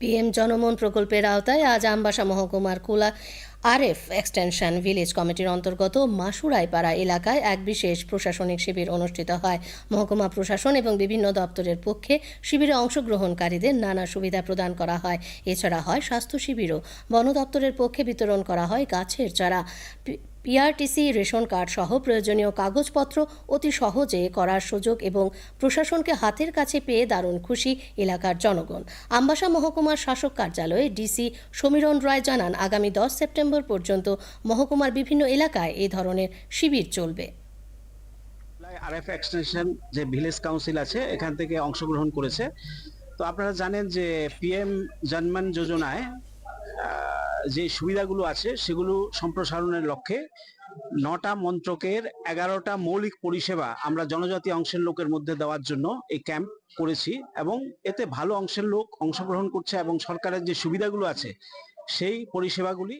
PM Janman প্রকল্পের আওতায় আজ আমবাসা মহকুমার কুলা আরএফ এক্সটেনশন ভিলেজ কমিটির অন্তর্গত মাসুরাইপাড়া এলাকায় এক বিশেষ প্রশাসনিক শিবির অনুষ্ঠিত হয়। মহকুমা প্রশাসন এবং বিভিন্ন দপ্তরের পক্ষে শিবিরে অংশগ্রহণকারীদের নানা সুবিধা প্রদান করা হয়। এছাড়া হয় স্বাস্থ্য শিবিরও। বন দপ্তরের পক্ষে বিতরণ করা হয় গাছের চারা। পিআরটিসি রেশন কার্ড সহ প্রয়োজনীয় কাগজপত্র অতি সহজে করার সুযোগ এবং প্রশাসনকে হাতের কাছে পেয়ে দারুণ খুশি এলাকার জনগণ। আমবাসা মহকুমার শাসক কার্যালয়ে ডিসি সমীরণ রায় জানান, আগামী দশ সেপ্টেম্বর পর্যন্ত মহকুমার বিভিন্ন এলাকায় এই ধরনের শিবির চলবে। আরএফ এক্সটেনশন যে ভিলেজ কাউন্সিল আছে, এখান থেকে অংশগ্রহণ করেছে। তো আপনারা জানেন যে পিএম জনমন যোজনায় যে সুবিধাগুলো আছে, সেগুলো সম্প্রসারণের লক্ষ্যে নটা মন্ত্রকের এগারোটা মৌলিক পরিষেবা আমরা জনজাতি অংশের লোকের মধ্যে দেওয়ার জন্য এই ক্যাম্প করেছি এবং এতে ভালো অংশের লোক অংশগ্রহণ করছে এবং সরকারের যে সুবিধাগুলো আছে, সেই পরিষেবাগুলি